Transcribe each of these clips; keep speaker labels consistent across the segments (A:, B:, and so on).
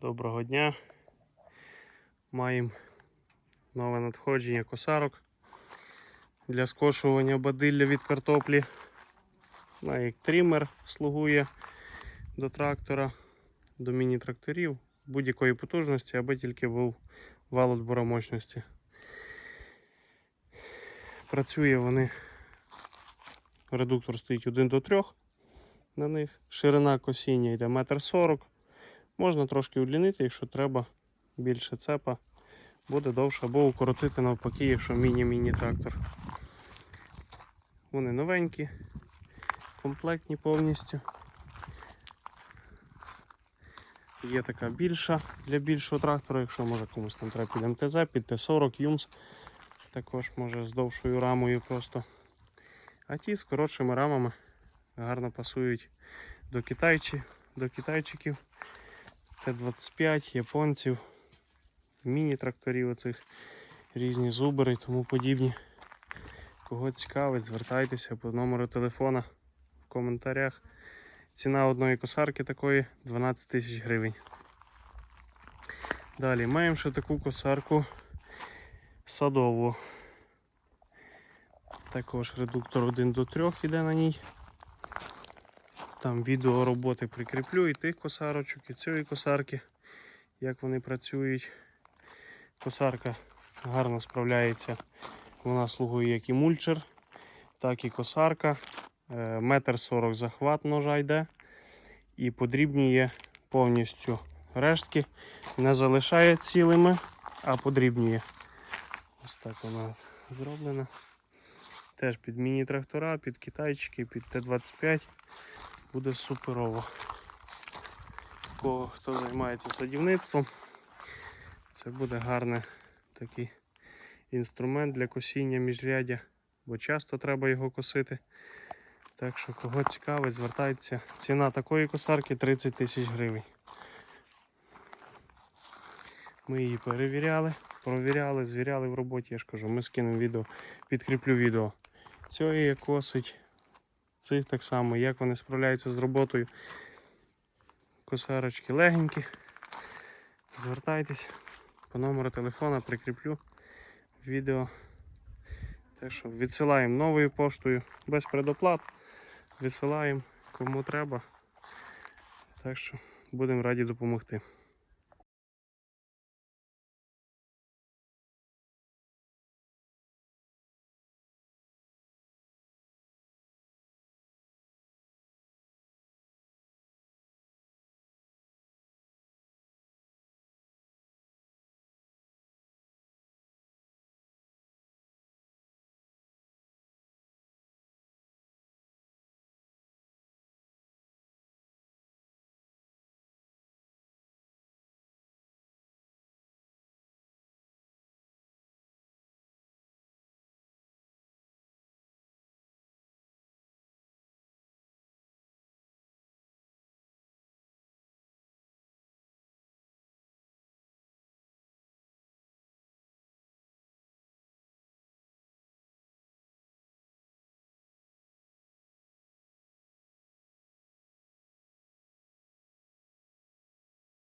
A: Доброго дня. Маємо нове надходження косарок для скошування бадилля від картоплі. Як трімер слугує до трактора, до міні-тракторів будь-якої потужності, аби тільки був вал отбора. Працює вони. Редуктор стоїть 1 до 3 на них. Ширина косіння йде 1,40 м. Можна трошки удлінити, якщо треба більше цепа, буде довше, або укоротити навпаки, якщо міні-міні трактор. Вони новенькі, комплектні повністю. Є така більша для більшого трактора, якщо може комусь там треба під МТЗ, під Т40, Юмс. Також може з довшою рамою просто. А ті з коротшими рамами гарно пасують до китайчі, до китайчиків. Т-25, японців, міні-тракторів оцих різні зубери і тому подібні. Кого цікавить, звертайтеся по номеру телефона в коментарях. Ціна одної косарки такої 12 тисяч гривень. Далі маємо ще таку косарку садову. Також редуктор 1 до 3 йде на ній. Там відео роботи прикріплю і тих косарочок, і цієї косарки, як вони працюють. Косарка гарно справляється. Вона слугує як і мульчер, так і косарка. Е, Метр сорок захват ножа йде і подрібнює повністю рештки. Не залишає цілими, а подрібнює. Ось так вона зроблена. Теж під міні-трактора, під китайчики, під Т-25 буде суперово. В кого хто займається садівництвом, це буде гарний такий інструмент для косіння міжрядя, бо часто треба його косити. Так що, кого цікавить, звертайтеся. Ціна такої косарки 30 тисяч гривень. Ми її перевіряли, провіряли, звіряли в роботі, я ж кажу, ми скинемо відео, підкріплю відео. Цієї косить цих так само, як вони справляються з роботою. Косарочки легенькі. Звертайтесь по номеру телефона, прикріплю відео. Так що відсилаємо новою поштою без предоплат. Висилаємо кому треба. Так що будемо раді допомогти.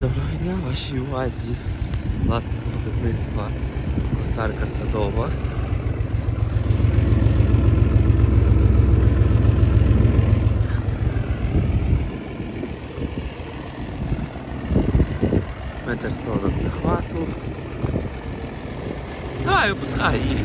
B: Доброго дня, вашій увазі. Власне виробництва косарка садова. Метр сорок захвату. Давай, випускай її.